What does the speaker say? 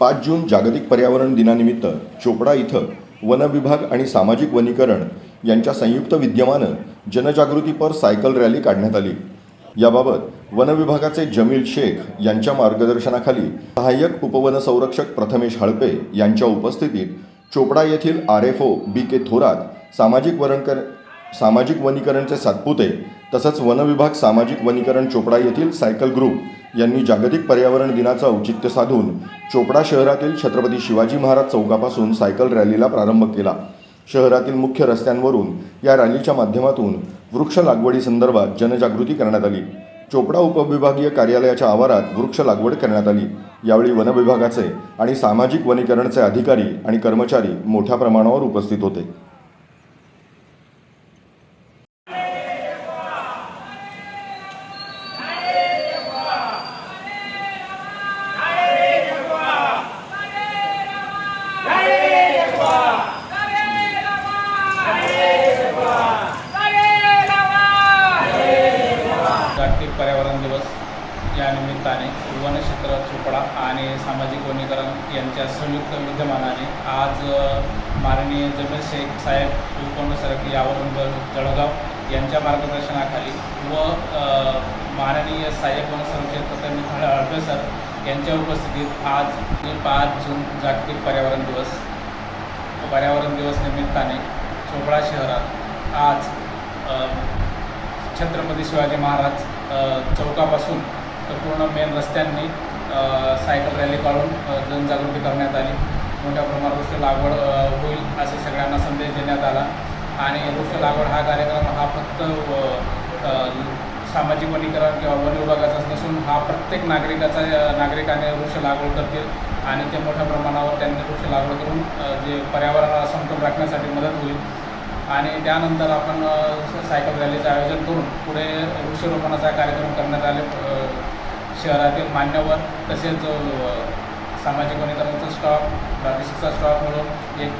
पाच जून जागतिक पर्यावरण दिनानिमित्त चोपडा इथं वन विभाग आणि सामाजिक वनीकरण यांच्या संयुक्त विद्यमानं जनजागृतीपर सायकल रॅली काढण्यात आली. याबाबत वन विभागाचे जमील शेख यांच्या मार्गदर्शनाखाली सहाय्यक उपवनसंरक्षक प्रथमेश हळपे यांच्या उपस्थितीत चोपडा येथील R F O B K Thorat सामाजिक वरणकर सामाजिक वनीकरणचे सातपुते तसंच वनविभाग सामाजिक वनीकरण चोपडा येथील सायकल ग्रुप यांनी जागतिक पर्यावरण दिनाचं औचित्य साधून चोपडा शहरातील छत्रपती शिवाजी महाराज चौकापासून सायकल रॅलीला प्रारंभ केला. शहरातील मुख्य रस्त्यांवरून या रॅलीच्या माध्यमातून वृक्ष लागवडीसंदर्भात जनजागृती करण्यात आली. चोपडा उपविभागीय कार्यालयाच्या आवारात वृक्ष लागवड करण्यात आली. यावेळी वनविभागाचे आणि सामाजिक वनीकरणचे अधिकारी आणि कर्मचारी मोठ्या प्रमाणावर उपस्थित होते जागतिक पर्यावरण दिवस या निमित्ताने वनक्षेत्र चोपडा आणि सामाजिक वनीकरण यांच्या संयुक्त विद्यमानाने आज माननीय जमीर शेख साहेब सरक यावरून जळगाव यांच्या मार्गदर्शनाखाली व माननीय सहाय्यक वनसंरक्षक तथा हळपे सर यांच्या उपस्थितीत आज पाच जून जागतिक पर्यावरण दिवस पर्यावरण दिवस निमित्ताने चोपडा शहरात आज छत्रपती शिवाजी महाराज चौकापासून तर पूर्ण मेन रस्त्यांनी सायकल रॅली काढून जनजागृती करण्यात आली. मोठ्या प्रमाणात वृक्ष लागवड होईल असे सगळ्यांना संदेश देण्यात आला. आणि वृक्ष लागवड हा कार्यक्रम हा फक्त सामाजिक वनीकरण किंवा वन विभागाचाच नसून हा प्रत्येक नागरिकाचा नागरिकाने वृक्ष लागवड करतील. आणि ते मोठ्या प्रमाणावर त्यांनी वृक्ष लागवड करून जे पर्यावरणाला समतोल राखण्यासाठी मदत होईल. आणि त्यानंतर आपण सायकल रॅलीचं आयोजन करून पुढे वृक्षरोपणाचा कार्यक्रम करण्यात आले शहरातील मान्यवर तसेच सामाजिक वनीकरणचा स्टॉक प्रादेशिकचा स्टॉक मिळून एक